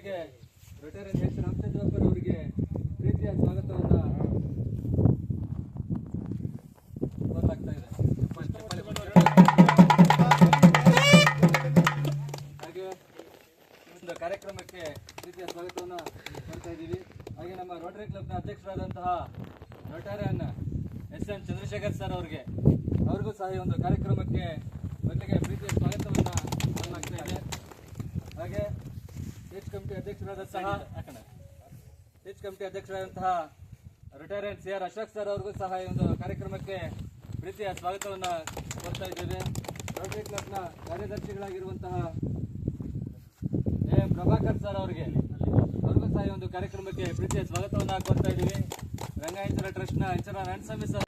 ಜೊತೆಗೆ retire H ರಾಮಚಂದ್ರಪ್ಪರ್ ಅವರಿಗೆ ಪ್ರೀತಿಯ ಸ್ವಾಗತವನ್ನು ಕೋರಲಾಗ್ತಾ ಇದೆ. ಹಾಗೆ ಒಂದು ಕಾರ್ಯಕ್ರಮಕ್ಕೆ ಪ್ರೀತಿಯ ಸ್ವಾಗತವನ್ನು ಕೊಡ್ತಾ ಇದ್ದೀವಿ. ಹಾಗೆ ನಮ್ಮ ರೋಟರಿ ಕ್ಲಬ್ನ ಅಧ್ಯಕ್ಷರಾದಂತಹ Rotarian S N Chandrashekar sir ಅವರಿಗೆ, ಅವ್ರಿಗೂ ಸಹ ಈ ಒಂದು ಕಾರ್ಯಕ್ರಮಕ್ಕೆ ಮೊದಲಿಗೆ ಪ್ರೀತಿಯ ಸ್ವಾಗತವನ್ನು ಕೊಡಲಾಗ್ತಾ ಇದೆ ಹಾಗೆ ಸ್ಟೇಜ್ ಕಮಿಟಿ ಅಧ್ಯಕ್ಷರಾದಂತಹ stage committee ಅಧ್ಯಕ್ಷರಾದಂತಹ retired C R Ashok sir ಅವ್ರಿಗೂ ಸಹ ಈ ಒಂದು ಕಾರ್ಯಕ್ರಮಕ್ಕೆ ಪ್ರೀತಿಯ ಸ್ವಾಗತವನ್ನು ಕೊಡ್ತಾ ಇದ್ದೇವೆ. ರೋಟರಿ ಕ್ಲಬ್ನ ಕಾರ್ಯದರ್ಶಿಗಳಾಗಿರುವಂತಹ ಎ ಪ್ರಭಾಕರ್ ಸರ್ ಅವರಿಗೆ ಅವ್ರಿಗೂ ಸಹ ಈ ಒಂದು ಕಾರ್ಯಕ್ರಮಕ್ಕೆ ಪ್ರೀತಿಯ ಸ್ವಾಗತವನ್ನು ಕೊಡ್ತಾ ಇದ್ದೀವಿ. ರಂಗಾಯತರ ಟ್ರಸ್ಟ್ನ ಎಚ್ ಆರ್ ರಣಸ್ವಾಮಿ ಸರ್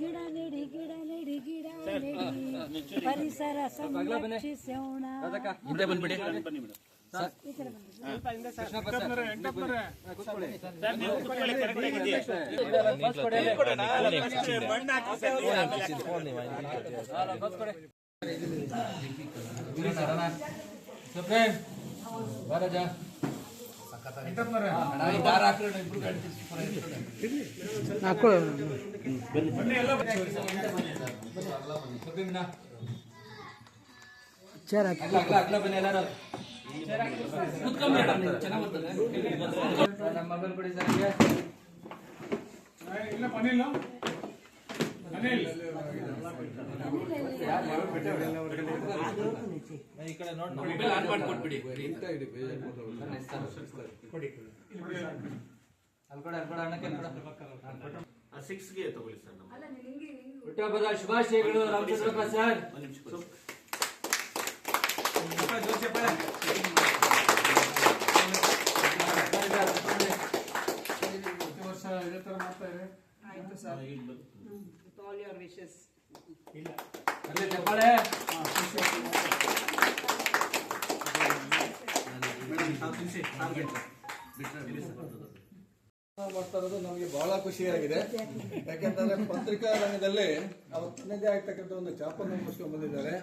ಗಿಡ ಸರ್ ನೆಡಿ ಗಿಡ ನೆಡಿ ಗಿಡ ನೆಡಿ ಪರಿಸರ ಸಂರಕ್ಷಿಸೋಣ ಹಿಂದೆ ಬಂದ್ಬಿಡಿ ಸರ್, ಬನ್ನಿ. ಹಾ, ಕೂತ್ಕೊಳ್ಳಿ. ಬಸ್ ಕೊಡಿ ಅಲ್ಲಿ. ಹಾ, ಬಸ್ ಕೊಡಿ. ಸುಪ್ರೀಂ, ಬಾ ರಾಜ. ಅಣ್ಣ, ಈ ದಾರ ಹಾಕ್ರಿ, ಇಬ್ರು ಗಾಡಿ ತಿರ್ಗಿಸ್ಕೊಡಿ. ಸುಪ್ರೀಂ, ನಾ. ಅಗ್ಲ, ಅಗ್ಲ, ಅಗ್ಲ ಬನ್ನಿ ಎಲ್ಲರೂ. ಕೂತ್ಕೊಂಡ್ಬಿಡಿ, ಚೆನ್ನಾಗ್ ಬರ್ತದೆ. ನಮ್ಮ ಮೊಬೈಲ್ ಕೊಡಿ ಸರ್ ಹಂಗೆ. ಈ ಕಡೆ ನೋಡಿ ಮೊಬೈಲ್ ಆನ್ ಅಲ್ಲಿ ಕೊಡಿ ಕೊಡಿ ಆ. ಸಿಕ್ಸ್ಗೆ ತಗೊಳ್ಳಿ ಸರ್ ಶುಭಾಶಯಗಳು ರಾಮಚಂದ್ರಪ್ಪ ಸರ್ ಅಲ್ಲೇ ಚಪ್ಪಾಳೆ ಮಾಡ್ತಾ ಇರೋದು ನಮಗೆ ಬಹಳ ಖುಷಿಯಾಗಿದೆ. ಯಾಕೆಂತಂದ್ರೆ ಪತ್ರಿಕಾ ರಂಗದಲ್ಲಿ ಅವತ್ತನೇದೇ ಆಗ್ತಕ್ಕಂಥ ಒಂದು ಚಾಪನ್ನು ಮುಗಿಸ್ಕೊಂಡು ಬಂದಿದ್ದಾರೆ.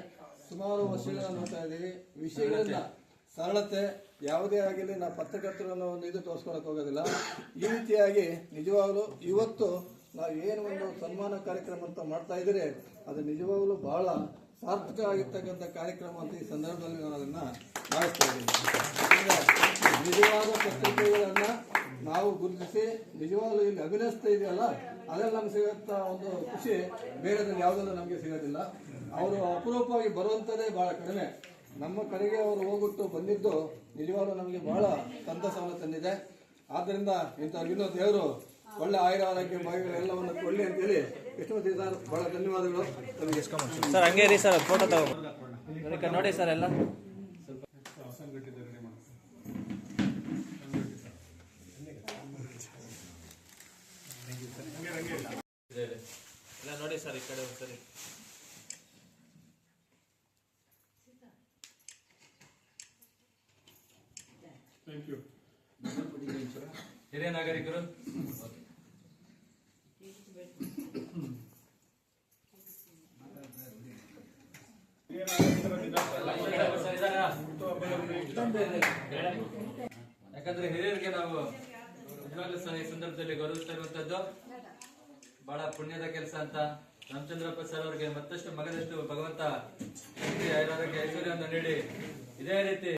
ಸುಮಾರು ವರ್ಷಗಳನ್ನ ನೋಡ್ತಾ ಇದ್ದೀವಿ. ವಿಷಯಗಳನ್ನ ಸರಳತೆ ಯಾವುದೇ ಆಗಿರಲಿ ನಾವು ಪತ್ರಕರ್ತರು ಅನ್ನೋ ಒಂದು ಇದು ತೋರಿಸ್ಕೊಳಕ್ ಹೋಗೋದಿಲ್ಲ. ಈ ರೀತಿಯಾಗಿ ನಿಜವಾಗ್ಲೂ ಇವತ್ತು ನಾವು ಏನು ಒಂದು ಸನ್ಮಾನ ಕಾರ್ಯಕ್ರಮ ಅಂತ ಮಾಡ್ತಾ ಇದ್ರೆ ಅದು ನಿಜವಾಗಲೂ ಬಹಳ ಸಾರ್ಥಕ ಆಗಿರ್ತಕ್ಕಂಥ ಕಾರ್ಯಕ್ರಮ ಅಂತ ಈ ಸಂದರ್ಭದಲ್ಲಿ ನಾನು ಅದನ್ನ ಭಾವಿಸ್ತಾ ಇದ್ದೀನಿ. ನಿಜವಾದ ಪತ್ರಿಕೆಗಳನ್ನ ನಾವು ಗುರುತಿಸಿ, ನಿಜವಾಗಲೂ ಇಲ್ಲಿ ಅಭಿನಯಿಸ್ತಾ ಇದೆಯಲ್ಲ ಅದೇ ನಮ್ಗೆ ಸಿಗಂತ ಒಂದು ಖುಷಿ. ಬೇರೆ ಯಾವುದನ್ನು ನಮಗೆ ಸಿಗೋದಿಲ್ಲ. ಅವರು ಅಪರೂಪವಾಗಿ ಬರುವಂಥದ್ದೇ ಬಹಳ ಕಡಿಮೆ. ನಮ್ಮ ಕಡೆಗೆ ಅವರು ಹೋಗ್ಬಿಟ್ಟು ಬಂದಿದ್ದು ನಿಜವಾಗ್ಲೂ ನಮಗೆ ಬಹಳ ಸಂತಸವನ್ನು ತಂದಿದೆ. ಆದ್ದರಿಂದ ಇಂಥ ವಿನೋದ್ ದೇವರು ಒಳ್ಳೆ ಆಯುರ ಆರೋಗ್ಯ ಭಾಗ್ಯಗಳೆಲ್ಲವನ್ನು ಕೊಡಲಿ ಅಂತೇಳಿ ಕೃಷ್ಣಮೂರ್ತಿ ಸರ್ ಬಹಳ ಧನ್ಯವಾದಗಳು. ನಮಗೆ ಸರ್ ಹಂಗೆ ರೀ ಸರ್ ಫೋಟೋ ತಗೊಂಡು. ನೋಡಿ ಸರ್ ಎಲ್ಲ. ಎಲ್ಲ ನೋಡಿ ಸರ್ ಈ ಕಡೆ ಒಂದ್ಸರಿ. ಹಿರಿಯ ನಾಗರಿಕರು ಯಾಕಂದ್ರೆ ಹಿರಿಯರಿಗೆ ನಾವು ನಿಜವಾಗ್ಲೂ ಸಹ ಈ ಸಂದರ್ಭದಲ್ಲಿ ಗೌರವಿಸ್ತಾ ಇರುವಂತದ್ದು ಬಹಳ ಅಂತ ರಾಮಚಂದ್ರಪ್ಪ ಸರ್ ಅವರಿಗೆ ಮತ್ತಷ್ಟು ಮಗದಷ್ಟು ಭಗವಂತ ಆಯುರಾರೋಗ್ಯ ಐಶ್ವರ್ಯವನ್ನು ನೀಡಿ ಇದೇ ರೀತಿ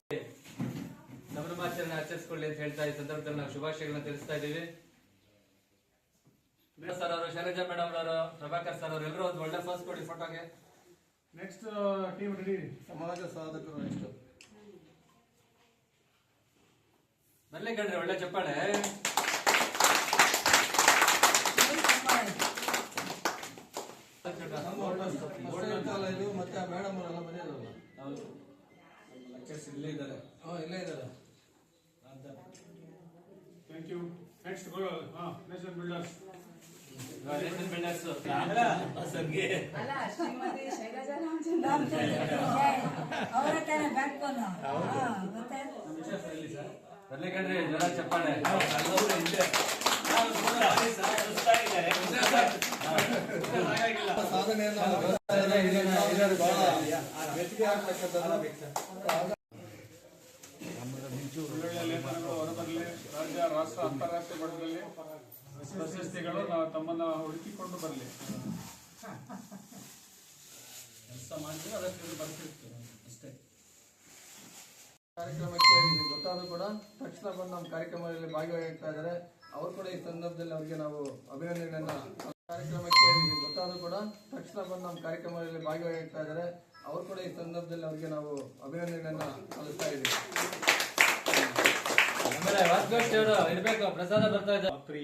ಸಂಭ್ರಮಾಚರಣೆ ಆಚರಿಸಿಕೊಳ್ಳಿ ಅಂತ ಹೇಳ್ತಾ ಈ ಸಂದರ್ಭದಲ್ಲಿ ನಾವು ಶುಭಾಶಯಗಳನ್ನು ತಿಳಿಸ್ತಾ ಇದ್ದೀವಿ. ಸರ್ ಅವರು ಶೈಲಜಾ ಮೇಡಮ್ ಅವರು ಪ್ರಭಾಕರ್ ಸರ್ ಅವರು ಎಲ್ಲರೂ ಒಂದು ಒಳ್ಳೆ ಫಸ್ಟ್ ಕೊಡಿ ಫೋಟೋಗೆ ನೆಕ್ಸ್ಟ್ ಟೀಮ್ ರೆಡಿ ಸಮಾಜ ಸಾಧಕರು ನೆಕ್ಸ್ಟ್ ಬರ್ಲಿ ಕಣ್ರಿ ಒಳ್ಳೆ ಚಪ್ಪಾಳೆ. ಕಾಲೇಜು ಮತ್ತೆ ಆ ಮೇಡಮ್ ಅವರೆಲ್ಲ ಬಂದಿರಲ್ಲ ಹೌದು. ಇಲ್ಲೇ ಇದ್ದಾರೆ. ಹಾ ಇಲ್ಲೇ ಇದ್ದಾರೆ. ಥ್ಯಾಂಕ್ ಯು ನೆಕ್ಸ್ಟ್ ಹಾಂ ನೇಷನ್ ಬಿಲ್ಡರ್ಸ್ ರೇಷನ್ ಬಿಲ್ಡರ್ಸ್ ಸರ್ಗೆ ಅವರ ತಾನೇ ಬ್ಯಾಕ್ ಬೋನ್ ಮತ್ತೆ ಬರ್ಲಿ ಕಣ್ರಿ ಜನ ಚಪ್ಪಾಳೆ ಸಾಧನೆಯನ್ನ ಹಿರಿಯರು ಬಹಳ ಮೆಚ್ಚುಗೆ ಆಗ್ತಕ್ಕಂಥದ್ದು ಒಳ್ಳೊಳ್ಳೆ ಲೇಖನಗಳು ಹೊರಬರಲಿ ರಾಜ್ಯ ರಾಷ್ಟ್ರ ಅಂತಾರಾಷ್ಟ್ರೀಯ ಮಟ್ಟದಲ್ಲಿ ಪ್ರಶಸ್ತಿಗಳು ನಾವು ತಮ್ಮನ್ನ ಹುಡುಕಿಕೊಂಡು ಬರಲಿ ಕೆಲಸ ಮಾಡಿದ್ರೆ ಅದಕ್ಕೆ ಬರ್ತಿರ್ತೀವಿ ಅಷ್ಟೇ ಕಾರ್ಯಕ್ರಮಕ್ಕೆ ಗೊತ್ತಾದರೂ ಕೂಡ ತಕ್ಷಣ ಬಂದು ನಮ್ಮ ಕಾರ್ಯಕ್ರಮದಲ್ಲಿ ಭಾಗವಹಿಸ್ತಾ ಇದ್ದಾರೆ. ಅವರು ಕೂಡ ಈ ಸಂದರ್ಭದಲ್ಲಿ ಅವರಿಗೆ ನಾವು ಅಭಿನಂದನೆಗಳನ್ನ ಕಾರ್ಯಕ್ರಮಕ್ಕೆ ಗೊತ್ತಾದ್ರು ಕೂಡ ತಕ್ಷಣ ಬಂದು ನಮ್ಮ ಕಾರ್ಯಕ್ರಮದಲ್ಲಿ ಭಾಗವಹಿಸ್ತಾ ಇದ್ದಾರೆ. ಅವರು ಕೂಡ ಈ ಸಂದರ್ಭದಲ್ಲಿ ಅವರಿಗೆ ನಾವು ಅಭಿನಂದನೆಗಳನ್ನ ಸಲ್ಲಿಸ್ತಾ ಇದ್ದೀವಿ. ಆಮೇಲೆ ವಾಸಗೋಷ್ಠಿ ಇರಬೇಕು ಇರ್ಬೇಕು ಪ್ರಸಾದ ಬರ್ತಾ ಇದ್ದಾರೆ ರಾತ್ರಿ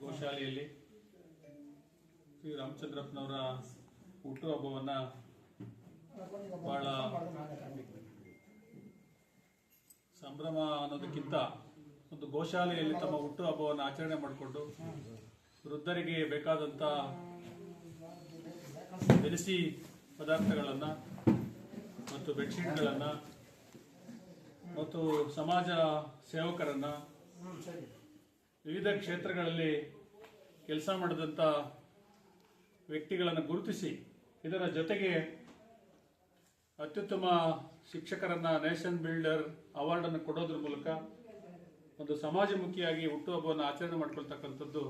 ಗೋಶಾಲೆಯಲ್ಲಿ ಶ್ರೀ ರಾಮಚಂದ್ರಪ್ಪನವರ ಹುಟ್ಟುಹಬ್ಬವನ್ನ ಬಹಳ ಸಂಭ್ರಮ ಅನ್ನೋದಕ್ಕಿಂತ ಒಂದು ಗೋಶಾಲೆಯಲ್ಲಿ ತಮ್ಮ ಹುಟ್ಟುಹಬ್ಬವನ್ನು ಆಚರಣೆ ಮಾಡಿಕೊಂಡು ವೃದ್ಧರಿಗೆ ಬೇಕಾದಂಥ ದಿನಸಿ ಪದಾರ್ಥಗಳನ್ನು ಮತ್ತು ಬೆಡ್ಶೀಟ್ಗಳನ್ನು ಮತ್ತು ಸಮಾಜ ಸೇವಕರನ್ನು ವಿವಿಧ ಕ್ಷೇತ್ರಗಳಲ್ಲಿ ಕೆಲಸ ಮಾಡಿದಂಥ ವ್ಯಕ್ತಿಗಳನ್ನು ಗುರುತಿಸಿ ಇದರ ಜೊತೆಗೆ ಅತ್ಯುತ್ತಮ ಶಿಕ್ಷಕರನ್ನು ನೇಷನ್ ಬಿಲ್ಡರ್ ಅವಾರ್ಡನ್ನು ಕೊಡೋದ್ರ ಮೂಲಕ ಒಂದು ಸಮಾಜಮುಖಿಯಾಗಿ ಹುಟ್ಟುಹಬ್ಬವನ್ನು ಆಚರಣೆ ಮಾಡ್ಕೊಳ್ತಕ್ಕಂಥದ್ದು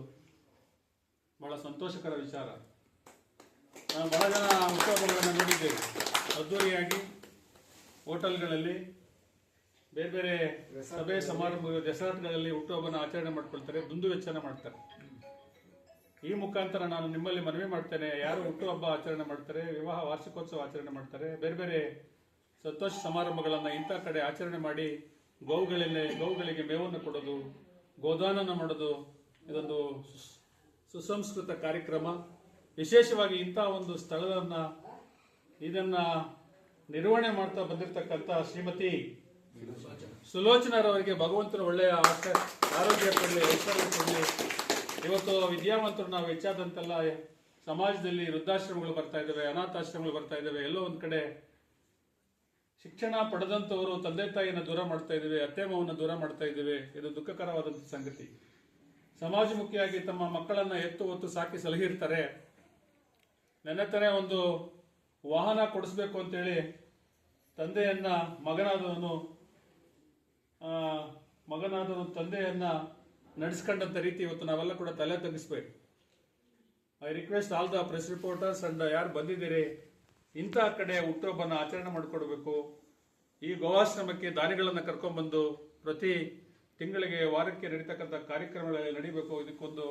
ಬಹಳ ಸಂತೋಷಕರ ವಿಚಾರ. ಬಹಳ ಜನ ಉತ್ಸವಗಳನ್ನು ನೋಡಿದ್ದೇವೆ. ಅದ್ದೂರಿಯಾಗಿ ಹೋಟೆಲ್ಗಳಲ್ಲಿ ಬೇರೆ ಬೇರೆ ಸಭೆ ಸಮಾರಂಭ ದಸರಾಟಗಳಲ್ಲಿ ಹುಟ್ಟುಹಬ್ಬನ ಆಚರಣೆ ಮಾಡ್ಕೊಳ್ತಾರೆ, ದುಂದು ವೆಚ್ಚನ ಮಾಡ್ತಾರೆ. ಈ ಮುಖಾಂತರ ನಾನು ನಿಮ್ಮಲ್ಲಿ ಮನವಿ ಮಾಡ್ತೇನೆ, ಯಾರು ಹುಟ್ಟುಹಬ್ಬ ಆಚರಣೆ ಮಾಡ್ತಾರೆ, ವಿವಾಹ ವಾರ್ಷಿಕೋತ್ಸವ ಆಚರಣೆ ಮಾಡ್ತಾರೆ, ಬೇರೆ ಬೇರೆ ಸಂತೋಷ ಸಮಾರಂಭಗಳನ್ನು ಇಂಥ ಕಡೆ ಆಚರಣೆ ಮಾಡಿ ಗೋವುಗಳಲ್ಲಿ ಗೋವುಗಳಿಗೆ ಮೇವನ್ನು ಕೊಡೋದು ಗೋದಾನನ ಮಾಡೋದು, ಇದೊಂದು ಸುಸಂಸ್ಕೃತ ಕಾರ್ಯಕ್ರಮ. ವಿಶೇಷವಾಗಿ ಇಂಥ ಒಂದು ಸ್ಥಳವನ್ನು ಇದನ್ನ ನಿರ್ವಹಣೆ ಮಾಡ್ತಾ ಬಂದಿರತಕ್ಕಂಥ ಶ್ರೀಮತಿ ಸುಲೋಚನರವರಿಗೆ ಭಗವಂತನ ಒಳ್ಳೆಯ ಆರೋಗ್ಯ ಕೊಡಲಿ ಕೊಡಲಿ. ಇವತ್ತು ವಿದ್ಯಾವಂತರು ನಾವು ಹೆಚ್ಚಾದಂತೆಲ್ಲ ಸಮಾಜದಲ್ಲಿ ವೃದ್ಧಾಶ್ರಮಗಳು ಬರ್ತಾ ಇದ್ದಾವೆ, ಅನಾಥಾಶ್ರಮಗಳು ಬರ್ತಾ ಇದ್ದಾವೆ, ಎಲ್ಲೋ ಒಂದು ಕಡೆ ಶಿಕ್ಷಣ ಪಡೆದಂತವರು ತಂದೆ ತಾಯಿಯನ್ನು ದೂರ ಮಾಡ್ತಾ ಇದ್ದೇವೆ, ಅತ್ತೆ ದೂರ ಮಾಡ್ತಾ ಇದ್ದೇವೆ. ಇದು ದುಃಖಕರವಾದಂಥ ಸಂಗತಿ. ಸಮಾಜಮುಖಿಯಾಗಿ ತಮ್ಮ ಮಕ್ಕಳನ್ನ ಎತ್ತು ಒತ್ತು ಸಾಕಿ ಸಲಹಿರ್ತಾರೆ ನೆನೆತನೆ ಒಂದು ವಾಹನ ಕೊಡಿಸ್ಬೇಕು ಅಂತೇಳಿ ತಂದೆಯನ್ನ ಮಗನಾದವನು ಮಗನಾದವನು ತಂದೆಯನ್ನ ನಡೆಸ್ಕೊಂಡಂತ ರೀತಿ ಇವತ್ತು ನಾವೆಲ್ಲ ಕೂಡ ತಲೆ ತಗ್ಗಿಸ್ಬೇಕು I request all the press reporters and ಯಾರು ಬಂದಿದ್ದೀರಿ ಇಂಥ ಕಡೆ ಹುಟ್ಟುಹಬ್ಬನ ಆಚರಣೆ ಮಾಡಿಕೊಡ್ಬೇಕು. ಈ ಗೋವಾಶ್ರಮಕ್ಕೆ ದಾನಿಗಳನ್ನು ಕರ್ಕೊಂಡ್ಬಂದು ಪ್ರತಿ ತಿಂಗಳಿಗೆ ವಾರಕ್ಕೆ ನಡೀತಕ್ಕಂಥ ಕಾರ್ಯಕ್ರಮಗಳಲ್ಲಿ ನಡೀಬೇಕು. ಇದಕ್ಕೊಂದು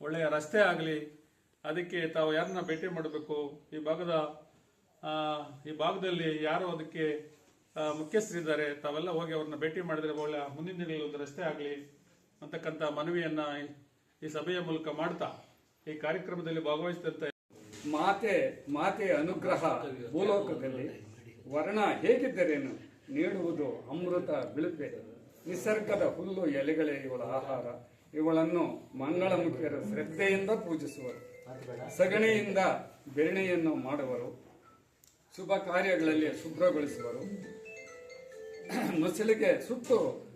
ಒಳ್ಳೆಯ ರಸ್ತೆ ಆಗಲಿ ಅದಕ್ಕೆ ತಾವು ಯಾರನ್ನ ಭೇಟಿ ಮಾಡಬೇಕು? ಈ ಭಾಗದ ಈ ಭಾಗದಲ್ಲಿ ಯಾರು ಅದಕ್ಕೆ ಮುಖ್ಯಸ್ಥರಿದ್ದಾರೆ? ತಾವೆಲ್ಲ ಹೋಗಿ ಅವ್ರನ್ನ ಭೇಟಿ ಮಾಡಿದ್ರೆ ಒಳ್ಳೆ ಮುಂದಿನ ದಿನಗಳಲ್ಲಿ ಒಂದು ರಸ್ತೆ ಆಗಲಿ ಅಂತಕ್ಕಂಥ ಮನವಿಯನ್ನ ಈ- ಸಭೆಯ ಮೂಲಕ ಮಾಡ್ತಾ, ಈ ಕಾರ್ಯಕ್ರಮದಲ್ಲಿ ಭಾಗವಹಿಸಿದಂತ ಮಾತೆ, ಮಾತೆಯ ಅನುಗ್ರಹ ಭೂಲೋಕದಲ್ಲಿ ವರ್ಣ ಹೇಗಿದ್ದರೇನು ನೀಡುವುದು ಅಮೃತ ಬಿಳುಪೆ. ನಿಸರ್ಗದ ಹುಲ್ಲು ಎಲೆಗಳೇ ಇವಳ ಆಹಾರ. ಇವಳನ್ನು ಮಂಗಳಮುಖಿಯರ ಶ್ರದ್ಧೆಯಿಂದ ಪೂಜಿಸುವರು. ಸಗಣಿಯಿಂದ ಬೆರಣೆಯನ್ನು ಮಾಡುವರು. ಶುಭ ಕಾರ್ಯಗಳಲ್ಲಿ ಶುಭ್ರಗೊಳಿಸುವರು. ನೊಸಲಿಗೆ ಸುತ್ತು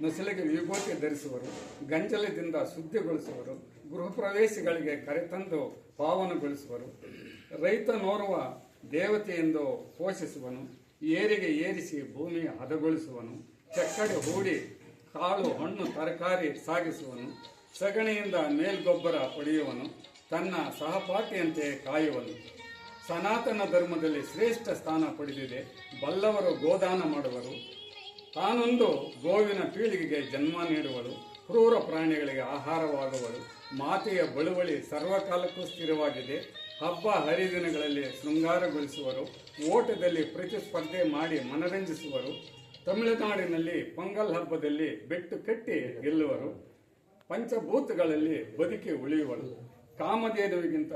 ನೊಸಲಿಗೆ ವಿಭೂತಿ ಧರಿಸುವರು. ಗಂಜಲದಿಂದ ಶುದ್ಧಿಗೊಳಿಸುವರು. ಗೃಹ ಪ್ರವೇಶಗಳಿಗೆ ಕರೆತಂದು ಪಾವನಗೊಳಿಸುವರು. ರೈತನೋರ್ವ ದೇವತೆಯೆಂದು ಪೋಷಿಸುವನು. ಏರಿಗೆ ಏರಿಸಿ ಭೂಮಿ ಹದಗೊಳಿಸುವನು. ಚಕ್ಕಡೆ ಹೂಡಿ ಕಾಳು, ಹಣ್ಣು, ತರಕಾರಿ ಸಾಗಿಸುವನು. ಸಗಣಿಯಿಂದ ಮೇಲ್ಗೊಬ್ಬರ ಪಡೆಯುವನು. ತನ್ನ ಸಹಪಾಠಿಯಂತೆ ಕಾಯುವನು. ಸನಾತನ ಧರ್ಮದಲ್ಲಿ ಶ್ರೇಷ್ಠ ಸ್ಥಾನ ಪಡೆದಿದೆ. ಬಲ್ಲವರು ಗೋದಾನ ಮಾಡುವರು. ತಾನೊಂದು ಗೋವಿನ ಪೀಳಿಗೆಗೆ ಜನ್ಮ ನೀಡುವಳು. ಕ್ರೂರ ಪ್ರಾಣಿಗಳಿಗೆ ಆಹಾರವಾಗುವಳು. ಮಾತೆಯ ಬಳುವಳಿ ಸರ್ವಕಾಲಕ್ಕೂ ಸ್ಥಿರವಾಗಿದೆ. ಹಬ್ಬ ಹರಿದಿನಗಳಲ್ಲಿ ಶೃಂಗಾರಗೊಳಿಸುವರು. ಓಟದಲ್ಲಿ ಪ್ರತಿಸ್ಪರ್ಧೆ ಮಾಡಿ ಮನರಂಜಿಸುವರು. ತಮಿಳುನಾಡಿನಲ್ಲಿ ಪೊಂಗಲ್ ಹಬ್ಬದಲ್ಲಿ ಬೆಟ್ಟು ಕಟ್ಟಿ ಗೆಲ್ಲುವರು. ಪಂಚಭೂತಗಳಲ್ಲಿ ಬದುಕಿ ಉಳಿಯುವಳು ಕಾಮಧೇನುವಿಗಿಂತ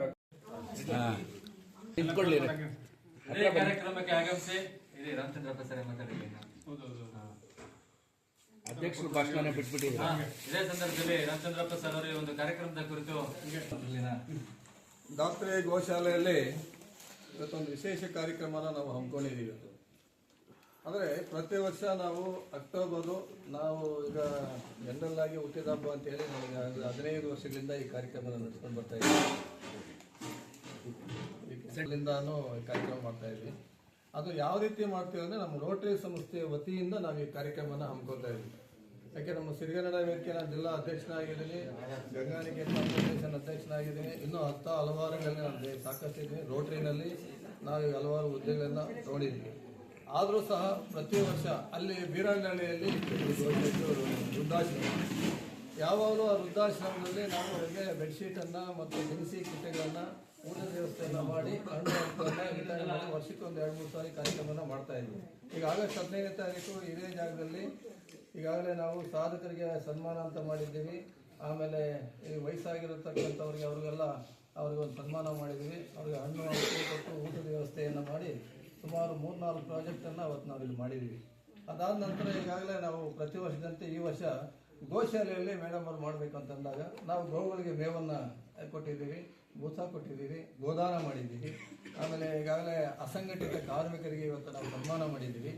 ಅದೇ ಕಾರ್ಯಕ್ರಮಕ್ಕೆ ಆಗಮಿಸಿ ಇದೇ ರಾಮಚಂದ್ರಪ್ಪ ಸರ್ ಮಾತಾಡಿದ್ದೀನಿ ಅಧ್ಯಕ್ಷರು ಭಾಷಣ ಬಿಟ್ಬಿಟ್ಟಿದ್ರು ಇದೇ ಸಂದರ್ಭದಲ್ಲಿ ರಾಮಚಂದ್ರಪ್ಪ ಸರ್ ಅವರ ಒಂದು ಕಾರ್ಯಕ್ರಮದ ಕುರಿತು ಡಾಕ್ಟರ್ ಗೋಶಾಲೆಯಲ್ಲಿ ಇವತ್ತೊಂದು ವಿಶೇಷ ಕಾರ್ಯಕ್ರಮನ ನಾವು ಹಮ್ಮಿಕೊಂಡಿದ್ದೀವಿ. ಇವತ್ತು ಅಂದರೆ ಪ್ರತಿ ವರ್ಷ ನಾವು ಅಕ್ಟೋಬರು ನಾವು ಈಗ ಜನರಲ್ ಆಗಿ ಹುಟ್ಟಿದ ಹಬ್ಬ ಅಂತೇಳಿ ನಮಗೆ ಹದಿನೈದು ವರ್ಷಗಳಿಂದ ಈ ಕಾರ್ಯಕ್ರಮ ನಡೆಸ್ಕೊಂಡು ಬರ್ತಾ ಇದ್ದೀವಿ. ಈ ಕಾರ್ಯಕ್ರಮ ಮಾಡ್ತಾ ಇದ್ವಿ ಅದು ಯಾವ ರೀತಿ ಮಾಡ್ತೀವಿ ಅಂದರೆ ನಮ್ಮ ರೋಟರಿ ಸಂಸ್ಥೆಯ ವತಿಯಿಂದ ನಾವು ಈ ಕಾರ್ಯಕ್ರಮನ ಹಮ್ಮಿಕೊಳ್ತಾ ಇದ್ವಿ ಯಾಕೆ ನಮ್ಮ ಸಿರಿಗನ್ನಡ ವೇದಿಕೆ ನಾನು ಜಿಲ್ಲಾ ಅಧ್ಯಕ್ಷನಾಗಿದ್ದೀನಿ ಗಂಗಾನಿಕೆ ಅಸೋಸಿಯೇಷನ್ ಅಧ್ಯಕ್ಷನಾಗಿದ್ದೀನಿ, ಇನ್ನೂ ಹತ್ತು ಹಲವಾರುಗಳಲ್ಲಿ ನಾನು ಸಾಕಷ್ಟಿದ್ದೀನಿ ರೋಟರಿನಲ್ಲಿ ನಾವು ಹಲವಾರು ಹುದ್ದೆಗಳನ್ನು ನೋಡಿದ್ವಿ ಆದರೂ ಸಹ ಪ್ರತಿ ವರ್ಷ ಅಲ್ಲಿ ಬೀರಂಗಳ್ಳಿಯಲ್ಲಿ ವೃದ್ಧಾಶ್ರಮ. ಯಾವಾಗಲೂ ಆ ವೃದ್ಧಾಶ್ರಮದಲ್ಲಿ ನಾವು ಅವರಿಗೆ ಬೆಡ್ಶೀಟನ್ನು ಮತ್ತು ದಿನಸಿ ಕಿಟ್ಟೆಗಳನ್ನು ಊಟದ ವ್ಯವಸ್ಥೆಯನ್ನು ಮಾಡಿ ಹಣ್ಣು ವರ್ಷಕ್ಕೊಂದು ಎರಡು ಮೂರು ಸಾರಿ ಕಾರ್ಯಕ್ರಮವನ್ನು ಮಾಡ್ತಾ ಇದ್ವಿ. ಈಗ ಆಗಸ್ಟ್ ಹದಿನೈದನೇ ತಾರೀಕು ಇದೇ ಜಾಗದಲ್ಲಿ ಈಗಾಗಲೇ ನಾವು ಸಾಧಕರಿಗೆ ಸನ್ಮಾನ ಅಂತ ಮಾಡಿದ್ದೀವಿ. ಆಮೇಲೆ ಈ ವಯಸ್ಸಾಗಿರತಕ್ಕಂಥವ್ರಿಗೆ ಅವ್ರಿಗೆಲ್ಲ ಅವ್ರಿಗೆ ಒಂದು ಸನ್ಮಾನ ಮಾಡಿದ್ದೀವಿ. ಅವ್ರಿಗೆ ಹಣ್ಣು ಕೊಟ್ಟು ಊಟದ ವ್ಯವಸ್ಥೆಯನ್ನು ಮಾಡಿ ಸುಮಾರು ಮೂರ್ನಾಲ್ಕು ಪ್ರಾಜೆಕ್ಟನ್ನು ಅವತ್ತು ನಾವು ಇಲ್ಲಿ ಮಾಡಿದ್ದೀವಿ ಅದಾದ ನಂತರ ಈಗಾಗಲೇ ನಾವು ಪ್ರತಿ ವರ್ಷದಂತೆ ಈ ವರ್ಷ ಗೋಶಾಲೆಯಲ್ಲಿ ಮೇಡಮ್ ಅವ್ರು ಮಾಡಬೇಕು ಅಂತಂದಾಗ ನಾವು ಗೋವುಗಳಿಗೆ ಮೇವನ್ನು ಕೊಟ್ಟಿದ್ದೀವಿ ಭೂಸ ಕೊಟ್ಟಿದ್ದೀವಿ, ಗೋದಾನ ಮಾಡಿದ್ದೀವಿ. ಆಮೇಲೆ ಈಗಾಗಲೇ ಅಸಂಘಟಿತ ಕಾರ್ಮಿಕರಿಗೆ ಇವತ್ತು ನಾವು ಸನ್ಮಾನ ಮಾಡಿದ್ದೀವಿ.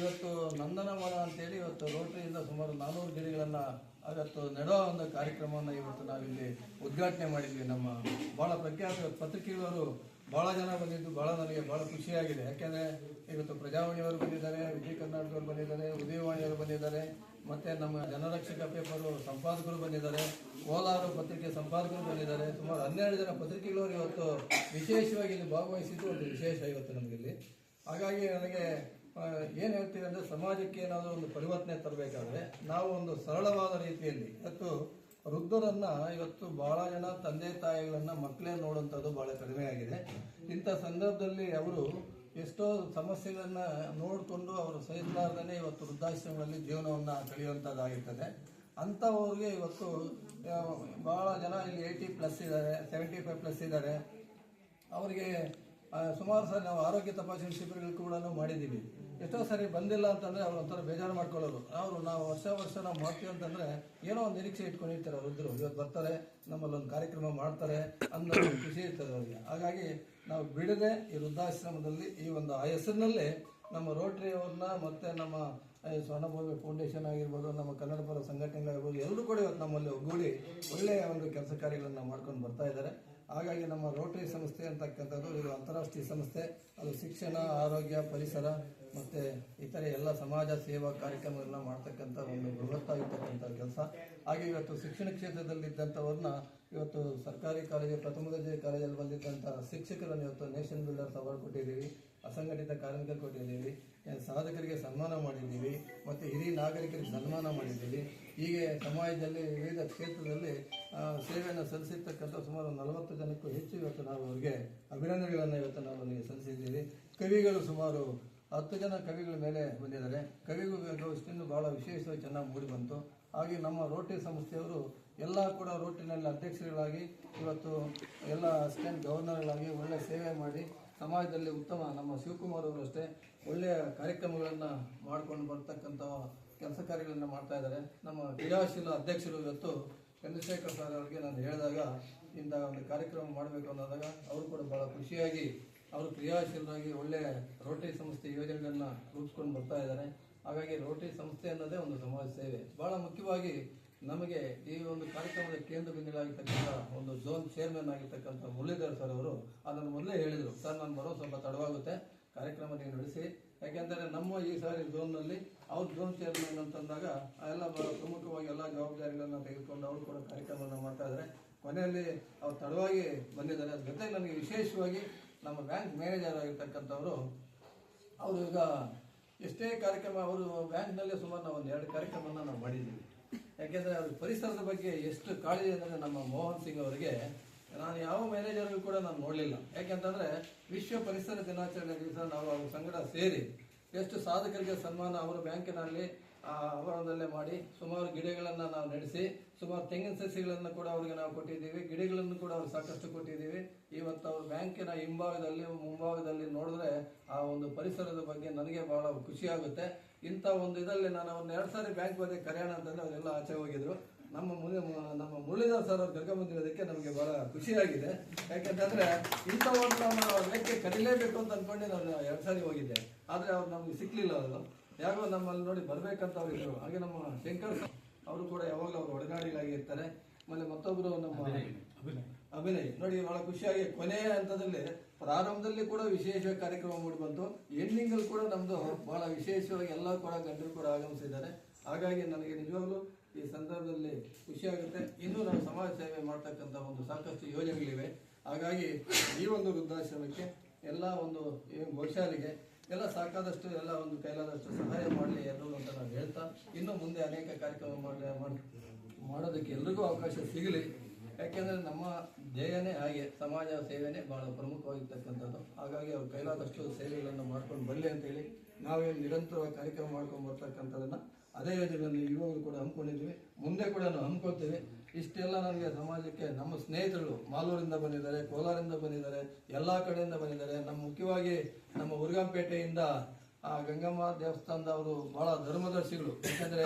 ಇವತ್ತು ನಂದನವನ ಅಂತೇಳಿ ಇವತ್ತು ರೋಟರಿಯಿಂದ ಸುಮಾರು ನಾನ್ನೂರು ಗಿಡಗಳನ್ನು ಅವತ್ತು ನೆಡೋ ಒಂದು ಕಾರ್ಯಕ್ರಮವನ್ನು ಇವತ್ತು ನಾವಿಲ್ಲಿ ಉದ್ಘಾಟನೆ ಮಾಡಿದ್ವಿ ನಮ್ಮ ಭಾಳ ಪ್ರಖ್ಯಾತ ಪತ್ರಿಕೆಗಳವರು ಭಾಳ ಜನ ಬಂದಿದ್ದು ಭಾಳ ನನಗೆ ಭಾಳ ಖುಷಿಯಾಗಿದೆ. ಯಾಕೆಂದರೆ ಇವತ್ತು ಪ್ರಜಾವಾಣಿಯವರು ಬಂದಿದ್ದಾರೆ, ವಿಜಯ ಕರ್ನಾಟಕವರು ಬಂದಿದ್ದಾರೆ ಉದಯವಾಣಿಯವರು ಬಂದಿದ್ದಾರೆ, ಮತ್ತು ನಮ್ಮ ಜನರಕ್ಷಕ ಪೇಪರು ಸಂಪಾದಕರು ಬಂದಿದ್ದಾರೆ, ಕೋಲಾರ ಪತ್ರಿಕೆ ಸಂಪಾದಕರು ಬಂದಿದ್ದಾರೆ. ಸುಮಾರು ಹನ್ನೆರಡು ಜನ ಪತ್ರಿಕೆಗಳವರು ಇವತ್ತು ವಿಶೇಷವಾಗಿ ಇಲ್ಲಿ ಭಾಗವಹಿಸಿದ್ದು ಒಂದು ವಿಶೇಷ ಇವತ್ತು ನಮಗಿಲ್ಲಿ ಹಾಗಾಗಿ ನನಗೆ ಏನು ಹೇಳ್ತೀವಿ ಅಂದರೆ ಸಮಾಜಕ್ಕೆ ಏನಾದರೂ ಒಂದು ಪರಿವರ್ತನೆ ತರಬೇಕಾದ್ರೆ ನಾವು ಒಂದು ಸರಳವಾದ ರೀತಿಯಲ್ಲಿ, ಇವತ್ತು ವೃದ್ಧರನ್ನ ಇವತ್ತು ಬಹಳ ಜನ ತಂದೆ ತಾಯಿಗಳನ್ನ ಮಕ್ಕಳೇ ನೋಡುವಂಥದ್ದು ಬಹಳ ಕಡಿಮೆ ಆಗಿದೆ. ಇಂಥ ಸಂದರ್ಭದಲ್ಲಿ ಅವರು ಎಷ್ಟೋ ಸಮಸ್ಯೆಗಳನ್ನ ನೋಡಿಕೊಂಡು ಅವರು ಸಹಿಸಲಾರ್ದೇ ಇವತ್ತು ವೃದ್ಧಾಶ್ರಮಗಳಲ್ಲಿ ಜೀವನವನ್ನು ಕಳೆಯುವಂಥದ್ದಾಗಿರ್ತದೆ ಅಂಥವ್ರಿಗೆ ಇವತ್ತು ಬಹಳ ಜನ ಇಲ್ಲಿ ಏಯ್ಟಿ ಪ್ಲಸ್ ಇದ್ದಾರೆ, ಸೆವೆಂಟಿ ಫೈವ್ ಪ್ಲಸ್ ಇದ್ದಾರೆ. ಅವರಿಗೆ ಸುಮಾರು ಸಹ ನಾವು ಆರೋಗ್ಯ ತಪಾಸಣೆ ಶಿಬಿರಗಳು ಕೂಡ ಮಾಡಿದ್ದೀವಿ. ಎಷ್ಟೋ ಸರಿ ಬಂದಿಲ್ಲ ಅಂತಂದ್ರೆ ಅವ್ರು ಒಂಥರ ಬೇಜಾರು ಮಾಡ್ಕೊಳ್ಳೋರು ಅವರು ನಾವು ವರ್ಷ ವರ್ಷ ನಾವು ಮಾಡ್ತೀವಿ ಅಂತಂದ್ರೆ ಏನೋ ಒಂದು ನಿರೀಕ್ಷೆ ಇಟ್ಕೊಂಡಿರ್ತಾರೆ ವೃದ್ಧರು ಇವತ್ತು ಬರ್ತಾರೆ, ನಮ್ಮಲ್ಲಿ ಒಂದು ಕಾರ್ಯಕ್ರಮ ಮಾಡ್ತಾರೆ ಅನ್ನೋ ಖುಷಿ ಇರ್ತದೆ ಅವರಿಗೆ. ಹಾಗಾಗಿ ನಾವು ಬಿಡದೆ ಈ ವೃದ್ಧಾಶ್ರಮದಲ್ಲಿ ಈ ಒಂದು ಆ ಹೆಸರಿನಲ್ಲೇ ನಮ್ಮ ರೋಟ್ರಿಯವ್ರನ್ನ ಮತ್ತೆ ನಮ್ಮ ಸ್ವರ್ಣಭೂಮಿ ಫೌಂಡೇಶನ್ ಆಗಿರ್ಬೋದು, ನಮ್ಮ ಕನ್ನಡ ಪರ ಸಂಘಟನೆಗಳಾಗಿರ್ಬೋದು, ಎಲ್ಲರೂ ಕೂಡ ಇವತ್ತು ನಮ್ಮಲ್ಲಿ ಒಗ್ಗೂಡಿ ಒಳ್ಳೆಯ ಒಂದು ಕೆಲಸ ಕಾರ್ಯಗಳನ್ನು ಮಾಡ್ಕೊಂಡು ಬರ್ತಾ ಇದ್ದಾರೆ. ಹಾಗಾಗಿ ನಮ್ಮ ರೋಟರಿ ಸಂಸ್ಥೆ ಅಂತಕ್ಕಂಥದ್ದು ಇದು ಅಂತಾರಾಷ್ಟ್ರೀಯ ಸಂಸ್ಥೆ. ಅದು ಶಿಕ್ಷಣ, ಆರೋಗ್ಯ, ಪರಿಸರ ಮತ್ತು ಇತರೆ ಎಲ್ಲ ಸಮಾಜ ಸೇವಾ ಕಾರ್ಯಕ್ರಮಗಳನ್ನ ಮಾಡ್ತಕ್ಕಂಥ ಒಂದು ಬೃಹತ್ತಾಗಿರ್ತಕ್ಕಂಥ ಕೆಲಸ. ಹಾಗೆ ಇವತ್ತು ಶಿಕ್ಷಣ ಕ್ಷೇತ್ರದಲ್ಲಿದ್ದಂಥವ್ರನ್ನ ಇವತ್ತು ಸರ್ಕಾರಿ ಕಾಲೇಜು, ಪ್ರಥಮ ದರ್ಜೆ ಕಾಲೇಜಲ್ಲಿ ಬಂದಿದ್ದಂಥ ಶಿಕ್ಷಕರನ್ನು ಇವತ್ತು ನೇಷನ್ ಬಿಲ್ಡರ್ಸ್ ಅವಾರ್ಡ್ ಕೊಟ್ಟಿದ್ದೀವಿ, ಅಸಂಘಟಿತ ಕಾರ್ಮಿಕರು ಕೊಟ್ಟಿದ್ದೀವಿ ಸಾಧಕರಿಗೆ ಸನ್ಮಾನ ಮಾಡಿದ್ದೀವಿ, ಮತ್ತು ಹಿರಿಯ ನಾಗರಿಕರಿಗೆ ಸನ್ಮಾನ ಮಾಡಿದ್ದೀವಿ. ಹೀಗೆ ಸಮಾಜದಲ್ಲಿ ವಿವಿಧ ಕ್ಷೇತ್ರದಲ್ಲಿ ಸೇವೆಯನ್ನು ಸಲ್ಲಿಸಿರ್ತಕ್ಕಂಥ ಸುಮಾರು ನಲವತ್ತು ಜನಕ್ಕೂ ಹೆಚ್ಚು ಇವತ್ತು ನಾವು ಅವರಿಗೆ ಅಭಿನಂದನೆಗಳನ್ನು ಇವತ್ತು ನಾವು ಸಲ್ಲಿಸಿದ್ದೀವಿ. ಕವಿಗಳು ಸುಮಾರು ಹತ್ತು ಜನ ಕವಿಗಳ ಮೇಲೆ ಬಂದಿದ್ದಾರೆ. ಕವಿಗಳು ಇಷ್ಟನ್ನು ಬಹಳ ವಿಶೇಷವಾಗಿ ಚೆನ್ನಾಗಿ ಮೂಡಿ ಬಂತು. ಹಾಗೆ ನಮ್ಮ ರೋಟರಿ ಸಂಸ್ಥೆಯವರು ಎಲ್ಲ ಕೂಡ ರೋಟಿನಲ್ಲಿ ಅಧ್ಯಕ್ಷರುಗಳಾಗಿ, ಇವತ್ತು ಎಲ್ಲ ಅಸಿಸ್ಟೆಂಟ್ ಗವರ್ನರ್ಗಳಾಗಿ ಒಳ್ಳೆ ಸೇವೆ ಮಾಡಿ, ಸಮಾಜದಲ್ಲಿ ಉತ್ತಮ ನಮ್ಮ ಶಿವಕುಮಾರ್ ಅವರು ಅಷ್ಟೇ ಒಳ್ಳೆಯ ಕಾರ್ಯಕ್ರಮಗಳನ್ನು ಮಾಡಿಕೊಂಡು ಬರ್ತಕ್ಕಂಥ ಕೆಲಸ ಕಾರ್ಯಗಳನ್ನು ಮಾಡ್ತಾ ಇದ್ದಾರೆ. ನಮ್ಮ ಕ್ರಿಯಾಶೀಲ ಅಧ್ಯಕ್ಷರು ಇವತ್ತು ಚಂದ್ರಶೇಖರ್ ಸರ್ ಅವರಿಗೆ ನಾನು ಹೇಳಿದಾಗ ಇಂಥ ಒಂದು ಕಾರ್ಯಕ್ರಮ ಮಾಡಬೇಕು ಅನ್ನೋದಾಗ ಅವರು ಕೂಡ ಭಾಳ ಖುಷಿಯಾಗಿ ಅವರು ಕ್ರಿಯಾಶೀಲರಾಗಿ ಒಳ್ಳೆಯ ರೋಟರಿ ಸಂಸ್ಥೆ ಯೋಜನೆಗಳನ್ನು ರೂಪಿಸ್ಕೊಂಡು ಬರ್ತಾ ಇದ್ದಾರೆ. ಹಾಗಾಗಿ ರೋಟರಿ ಸಂಸ್ಥೆ ಅನ್ನೋದೇ ಒಂದು ಸಮಾಜ ಸೇವೆ. ಬಹಳ ಮುಖ್ಯವಾಗಿ ನಮಗೆ ಈ ಒಂದು ಕಾರ್ಯಕ್ರಮದ ಕೇಂದ್ರ ಬಿಂದುಗಳಾಗಿರ್ತಕ್ಕಂಥ ಒಂದು ಝೋನ್ ಚೇರ್ಮನ್ ಆಗಿರ್ತಕ್ಕಂಥ ಮುರಳೀಧರ್ ಸರ್ ಅವರು ಅದನ್ನು ಮೊದಲೇ ಹೇಳಿದರು. ಸರ್ ನಾನು ಬರೋ ಸ್ವಲ್ಪ ತಡವಾಗುತ್ತೆ. ಕಾರ್ಯಕ್ರಮ ನೀವು ನಡೆಸಿ. ಯಾಕೆಂದರೆ ನಮ್ಮ ಈ ಸಾರಿ ಝೋನ್ನಲ್ಲಿ ಅವ್ರ ಝೋನ್ ಚೇರ್ಮನ್ ಅಂತಂದಾಗ ಎಲ್ಲ ಪ್ರಮುಖವಾಗಿ ಎಲ್ಲ ಜವಾಬ್ದಾರಿಗಳನ್ನು ತೆಗೆದುಕೊಂಡು ಅವರು ಕೂಡ ಕಾರ್ಯಕ್ರಮವನ್ನು ಮಾಡ್ತಾ ಇದ್ದಾರೆ. ಕೊನೆಯಲ್ಲಿ ಅವ್ರು ತಡವಾಗಿ ಬಂದಿದ್ದಾರೆ. ಅದ್ರ ಜೊತೆಗೆ ನನಗೆ ವಿಶೇಷವಾಗಿ ನಮ್ಮ ಬ್ಯಾಂಕ್ ಮ್ಯಾನೇಜರ್ ಆಗಿರ್ತಕ್ಕಂಥವರು, ಅವರು ಈಗ ಎಷ್ಟೇ ಕಾರ್ಯಕ್ರಮ, ಅವರು ಬ್ಯಾಂಕ್ನಲ್ಲೇ ಸುಮಾರು ನಾವು ಒಂದು ಎರಡು ಕಾರ್ಯಕ್ರಮನ ನಾವು ಮಾಡಿದ್ದೀವಿ. ಯಾಕೆಂದರೆ ಅವ್ರ ಪರಿಸರದ ಬಗ್ಗೆ ಎಷ್ಟು ಕಾಳಜಿ ಅಂದರೆ ನಮ್ಮ ಮೋಹನ್ ಸಿಂಗ್ ಅವರಿಗೆ, ನಾನು ಯಾವ ಮ್ಯಾನೇಜರ್ಗೂ ಕೂಡ ನಾನು ನೋಡಲಿಲ್ಲ. ಯಾಕೆಂತಂದರೆ ವಿಶ್ವ ಪರಿಸರ ದಿನಾಚರಣೆ ದಿವಸ ನಾವು ಅವ್ರ ಸಂಗಡ ಸೇರಿ, ಎಷ್ಟು ಸಾಧಕರಿಗೆ ಸನ್ಮಾನ ಅವರು ಬ್ಯಾಂಕಿನಲ್ಲಿ ಆವರಣದಲ್ಲೇ ಮಾಡಿ ಸುಮಾರು ಗಿಡಗಳನ್ನು ನಾವು ನಡೆಸಿ, ಸುಮಾರು ತೆಂಗಿನ ಸಸಿಗಳನ್ನು ಕೂಡ ಅವರಿಗೆ ನಾವು ಕೊಟ್ಟಿದ್ದೀವಿ. ಗಿಡಗಳನ್ನು ಕೂಡ ಅವ್ರಿಗೆ ಸಾಕಷ್ಟು ಕೊಟ್ಟಿದ್ದೀವಿ. ಇವತ್ತು ಅವ್ರ ಬ್ಯಾಂಕಿನ ಹಿಂಭಾಗದಲ್ಲಿ, ಮುಂಭಾಗದಲ್ಲಿ ನೋಡಿದ್ರೆ ಆ ಒಂದು ಪರಿಸರದ ಬಗ್ಗೆ ನನಗೆ ಬಹಳ ಖುಷಿ ಆಗುತ್ತೆ. ಇಂಥ ಒಂದು ಇದರಲ್ಲಿ ನಾನು ಅವ್ರನ್ನ ಎರಡು ಸಾರಿ ಬ್ಯಾಂಕ್ ಬಗ್ಗೆ ಕರೆಯೋಣ ಅಂತಂದ್ರೆ ಅವರೆಲ್ಲ ಆಚೆ ಹೋಗಿದ್ರು. ನಮ್ಮ ಮುಂದೆ ನಮ್ಮ ಮುರಳೀಧರ್ ಸರ್ ಅವ್ರು ಕರ್ಕೊಂಡ್ಬಂದಿರೋದಕ್ಕೆ ನಮಗೆ ಬಹಳ ಖುಷಿಯಾಗಿದೆ ಯಾಕೆಂತಂದ್ರೆ ಇಂಥ ಒಂದು ನಾವು ಲೆಕ್ಕ ಕರೀಲೇಬೇಕು ಅಂತ ಅನ್ಕೊಂಡು ನಾನು ಎರಡು ಸಾರಿ ಹೋಗಿದ್ದೆ. ಆದರೆ ಅವ್ರು ನಮಗೆ ಸಿಕ್ಕಲಿಲ್ಲ ಅವರು. ಯಾಕೋ ನಮ್ಮಲ್ಲಿ ನೋಡಿ ಬರ್ಬೇಕಂತ ಅವ್ರು ಇದ್ರು. ಹಾಗೆ ನಮ್ಮ ಶಂಕರ್ ಅವರು ಕೂಡ ಯಾವಾಗಲೂ ಅವರು ಒಡನಾಡಿಗಳಾಗಿ ಇರ್ತಾರೆ. ಆಮೇಲೆ ಮತ್ತೊಬ್ಬರು ನಮ್ಮ ಅಭಿನಯ್ ನೋಡಿ ಬಹಳ ಖುಷಿಯಾಗಿ ಕೊನೆಯ ಹಂತದಲ್ಲಿ ಪ್ರಾರಂಭದಲ್ಲಿ ಕೂಡ ವಿಶೇಷ ಕಾರ್ಯಕ್ರಮ ಮೂಡಿ ಬಂತು. ಎಂಡಿಂಗ್ ಅಲ್ಲಿ ಕೂಡ ನಮ್ದು ಬಹಳ ವಿಶೇಷವಾಗಿ ಎಲ್ಲ ಕೂಡ ಗಂಡರು ಕೂಡ ಆಗಮಿಸಿದ್ದಾರೆ. ಹಾಗಾಗಿ ನನಗೆ ನಿಜವಾಗ್ಲೂ ಈ ಸಂದರ್ಭದಲ್ಲಿ ಖುಷಿಯಾಗುತ್ತೆ ಇನ್ನೂ ನಾವು ಸಮಾಜ ಸೇವೆ ಮಾಡ್ತಕ್ಕಂಥ ಒಂದು ಸಾಕಷ್ಟು ಯೋಜನೆಗಳಿವೆ. ಹಾಗಾಗಿ ಈ ಒಂದು ವೃದ್ಧಾಶ್ರಮಕ್ಕೆ ಎಲ್ಲ ಒಂದು ಗೋಶಾಲೆಗೆ ಎಲ್ಲ ಸಾಕಾದಷ್ಟು ಎಲ್ಲ ಒಂದು ಕೈಲಾದಷ್ಟು ಸಹಾಯ ಮಾಡಲಿ ಎಲ್ಲರೂ ಅಂತ ನಾವು ಹೇಳ್ತಾ, ಇನ್ನು ಮುಂದೆ ಅನೇಕ ಕಾರ್ಯಕ್ರಮ ಮಾಡಿ ಮಾಡಿ- ಮಾಡೋದಕ್ಕೆ ಎಲ್ರಿಗೂ ಅವಕಾಶ ಸಿಗಲಿ. ಯಾಕೆಂದರೆ ನಮ್ಮ ಧ್ಯೇಯನೇ ಹಾಗೆ, ಸಮಾಜ ಸೇವೆನೇ ಭಾಳ ಪ್ರಮುಖವಾಗಿರ್ತಕ್ಕಂಥದ್ದು. ಹಾಗಾಗಿ ಅವ್ರು ಕೈಲಾದಷ್ಟು ಸೇವೆಗಳನ್ನು ಮಾಡ್ಕೊಂಡು ಬರಲಿ ಅಂತೇಳಿ ನಾವೇನು ನಿರಂತರವಾಗಿ ಕಾರ್ಯಕ್ರಮ ಮಾಡ್ಕೊಂಡು ಬರ್ತಕ್ಕಂಥದ್ದನ್ನು ಅದೇ ಯೋಜನೆಯನ್ನು ಇವಾಗಲೂ ಕೂಡ ಹಮ್ಮಿಕೊಂಡಿದ್ದೀವಿ. ಮುಂದೆ ಕೂಡ ನಾವು ಹಮ್ಮಿಕೊಳ್ತೀವಿ. ಇಷ್ಟೆಲ್ಲ ನನಗೆ ಸಮಾಜಕ್ಕೆ ನಮ್ಮ ಸ್ನೇಹಿತರು ಮಾಲೂರಿಂದ ಬಂದಿದ್ದಾರೆ, ಕೋಲಾರಿಂದ ಬಂದಿದ್ದಾರೆ, ಎಲ್ಲ ಕಡೆಯಿಂದ ಬಂದಿದ್ದಾರೆ. ನಮ್ಮ ಮುಖ್ಯವಾಗಿ ನಮ್ಮ ಉರ್ಗಂಪೇಟೆಯಿಂದ ಆ ಗಂಗಮ್ಮ ದೇವಸ್ಥಾನದವರು ಬಹಳ ಧರ್ಮದರ್ಶಿಗಳು. ಯಾಕಂದ್ರೆ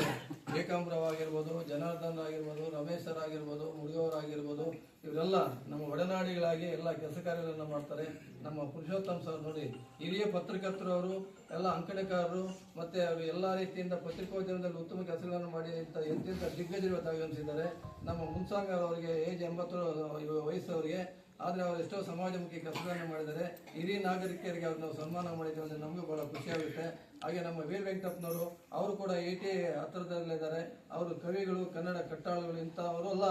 ಏಕಾಂಬ್ರವಾಗಿರ್ಬೋದು, ಜನಾರ್ದನ್ ಆಗಿರ್ಬೋದು ರಮೇಶರ್ ಆಗಿರ್ಬೋದು ಮುಡಿಯವರಾಗಿರ್ಬೋದು ಇವರೆಲ್ಲ ನಮ್ಮ ಒಡನಾಡಿಗಳಾಗಿ ಎಲ್ಲ ಕೆಲಸ ಕಾರ್ಯಗಳನ್ನು ಮಾಡ್ತಾರೆ. ನಮ್ಮ ಪುರುಷೋತ್ತಮ ಸರ್ ನೋಡಿ, ಹಿರಿಯ ಪತ್ರಕರ್ತರವರು, ಎಲ್ಲ ಅಂಕಣಕಾರರು, ಮತ್ತೆ ಅವರು ಎಲ್ಲ ರೀತಿಯಿಂದ ಪತ್ರಿಕೋದ್ಯಮದಲ್ಲಿ ಉತ್ತಮ ಕೆಲಸಗಳನ್ನು ಮಾಡಿ ಇಂಥ ಎಂತೆಂಥ ದಿಗ್ಗಜರು ಆಗಮಿಸಿದ್ದಾರೆ ನಮ್ಮ ಮುನ್ಸಾಂಗ್ ಅವರಿಗೆ ಏಜ್ ಎಂಬತ್ತು ವಯಸ್ಸವರಿಗೆ ಆದರೆ ಅವರು ಎಷ್ಟೋ ಸಮಾಜಮುಖಿ ಕೆಲಸಗಳನ್ನು ಮಾಡಿದರೆ ಹಿರಿಯ ನಾಗರಿಕರಿಗೆ ಅವ್ರು ನಾವು ಸನ್ಮಾನ ಮಾಡಿದ್ದೀವಿ ಅಂದರೆ ನಮಗೂ ಭಾಳ ಖುಷಿಯಾಗುತ್ತೆ ಹಾಗೆ ನಮ್ಮ ವೀರ್ ವೆಂಕಟಪ್ಪನವರು, ಅವರು ಕೂಡ ಎ ಟಿ ಹತ್ತಿರದಲ್ಲಿದ್ದಾರೆ ಅವರು ಕವಿಗಳು, ಕನ್ನಡ ಕಟ್ಟಾಳುಗಳು ಇಂಥವರೆಲ್ಲ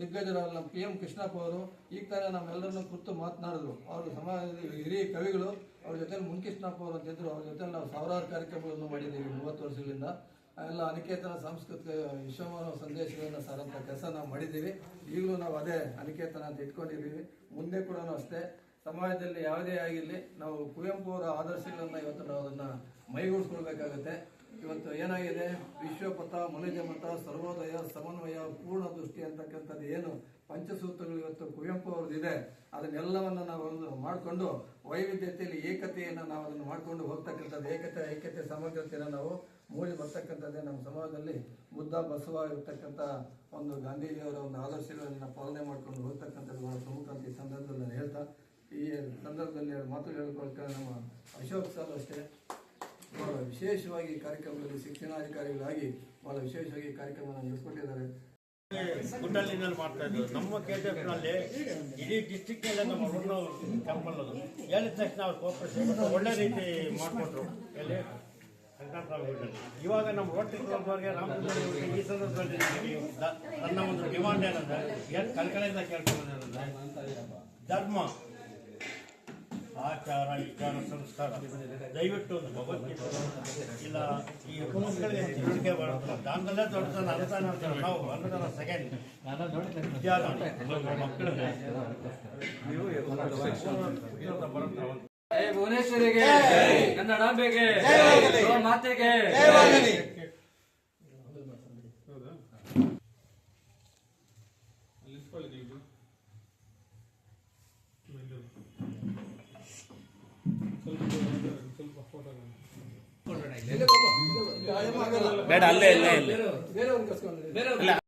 ದಿಗ್ಗಜರಲ್ಲ, ನಮ್ಮ ಪಿ ಎಂ ಕೃಷ್ಣಪ್ಪ ಅವರು. ಈಗ ತಾನೇ ನಮ್ಮೆಲ್ಲರನ್ನು ಕುರಿತು ಮಾತನಾಡಿದ್ರು. ಅವರು ಸಮಾಜದ ಹಿರಿಯ ಕವಿಗಳು, ಅವ್ರ ಜೊತೆ ಮುನ್ಕೃಷ್ಣಪ್ಪ ಅವರು ಅಂತಿದ್ರು ಅವ್ರ ಜೊತೆ ನಾವು ಸಾವಿರಾರು ಕಾರ್ಯಕ್ರಮಗಳನ್ನು ಮಾಡಿದ್ದೀವಿ ಮೂವತ್ತು ವರ್ಷಗಳಿಂದ. ಎಲ್ಲ ಅನಿಕೇತನ ಸಾಂಸ್ಕೃತಿಕ ವಿಶ್ವಮಾನವ ಸಂದೇಶಗಳನ್ನು ಸಾರಂಥ ಕೆಲಸ ನಾವು ಮಾಡಿದ್ದೀವಿ. ಈಗಲೂ ನಾವು ಅದೇ ಅನಿಕೇತನ ಅಂತ ಇಟ್ಕೊಂಡಿದ್ದೀವಿ. ಮುಂದೆ ಕೂಡ ಅಷ್ಟೇ. ಸಮಾಜದಲ್ಲಿ ಯಾವುದೇ ಆಗಿರಲಿ, ನಾವು ಕುವೆಂಪು ಅವರ ಆದರ್ಶಗಳನ್ನು ಇವತ್ತು ನಾವು ಅದನ್ನು ಮೈಗೂಡಿಸ್ಕೊಳ್ಬೇಕಾಗುತ್ತೆ. ಇವತ್ತು ಏನಾಗಿದೆ? ವಿಶ್ವಪಥ ಮನುಜ ಮತ ಸರ್ವೋದಯ, ಸಮನ್ವಯ, ಪೂರ್ಣ ದೃಷ್ಟಿ ಅಂತಕ್ಕಂಥದ್ದು ಏನು? ಪಂಚಸೂತ್ರಗಳು ಇವತ್ತು ಕುವೆಂಪು ಅವ್ರದ್ದಿದೆ. ಅದನ್ನೆಲ್ಲವನ್ನು ನಾವು ಮಾಡಿಕೊಂಡು ವೈವಿಧ್ಯತೆಯಲ್ಲಿ ಏಕತೆಯನ್ನು ನಾವು ಅದನ್ನು ಮಾಡಿಕೊಂಡು ಹೋಗ್ತಕ್ಕಂಥದ್ದು ಏಕತೆ, ಐಕ್ಯತೆ, ಸಮಗ್ರತೆಯನ್ನು ನಾವು ಮೂಡಿ ಬರ್ತಕ್ಕಂಥದ್ದೇ ನಮ್ಮ ಸಮಾಜದಲ್ಲಿ ಬುದ್ಧ ಬಸವ ಇರ್ತಕ್ಕಂಥ ಒಂದು ಗಾಂಧೀಜಿಯವರ ಒಂದು ಆದರ್ಶಗಳನ್ನು ಪಾಲನೆ ಮಾಡ್ಕೊಂಡು ಹೋಗ್ತಕ್ಕಂಥದ್ದು ಬಹಳ ಪ್ರಮುಖ ಅಂತ ಈ ಸಂದರ್ಭದಲ್ಲಿ ನಾನು ಹೇಳ್ತಾ ಈ ಸಂದರ್ಭದಲ್ಲಿ ಮಾತು ಹೇಳ್ಕೊಳ್ತಾ ನಮ್ಮ ಅಶೋಕ್ ಸರ್ ಅಷ್ಟೇ ಬಹಳ ವಿಶೇಷವಾಗಿ ಕಾರ್ಯಕ್ರಮದಲ್ಲಿ ಶಿಕ್ಷಣಾಧಿಕಾರಿಗಳಾಗಿ ಬಹಳ ವಿಶೇಷವಾಗಿ ಕಾರ್ಯಕ್ರಮವನ್ನು ನಡೆಸ್ಕೊಟ್ಟಿದ್ದಾರೆ ಮಾಡ್ತಾ ಇದ್ದರು ನಮ್ಮ ಕೆ ಜಿ ಇಡೀ ನಮ್ಮ ತಕ್ಷಣ ಒಳ್ಳೆ ರೀತಿ ಮಾಡಿಕೊಟ್ರು ಇವಾಗ ನಮ್ಮ ರೋಟರಿ ಕ್ಲಬ್ವರೆಗೆ ರಾಮಚಂದ್ರ ಈ ಸಂದರ್ಭದಲ್ಲಿ ನನ್ನ ಒಂದು ಡಿಮಾಂಡ್ ಏನಂದ್ರೆ, ಏನು ಕಲ್ಕಳೆಯಿಂದ ಕೇಳ್ಕೊಳ್ಳೋದೇನಂದ್ರೆ ಧರ್ಮ, ಆಚಾರ, ವಿಚಾರ, ಸಂಸ್ಕಾರ, ದಯವಿಟ್ಟು ಒಂದು ಭಗವದ್ಗೀತೆ ಇಲ್ಲ, ಈ ಮಕ್ಕಳಿಗೆ ತಿಳುವಳಿಕೆ ಬರೋದಿಲ್ಲ ದಾನದಲ್ಲೇ ದೊಡ್ಡದನ್ನ ಅನುದಾನ ಅಂತಾರೆ ನಾವು ಅನುದಾನ ಸೆಕೆಂಡ್. ಮಕ್ಕಳಿಗೆ ಜೈ ಭುವನೇಶ್ವರಿಗೆ ಕನ್ನಡಾಂಬೆಗೆ ಮಾತೆಗೆ ಹೌದಾ ಅಲ್ಲಿ ಇಟ್ಕೊಳ್ಳಿ ನೀವು ಸ್ವಲ್ಪ ಸ್ವಲ್ಪ ಫೋಟೋ ಬೇಡ ಅಲ್ಲೇ ಇಲ್ಲೇ ಬೇರೆ ಒಂದು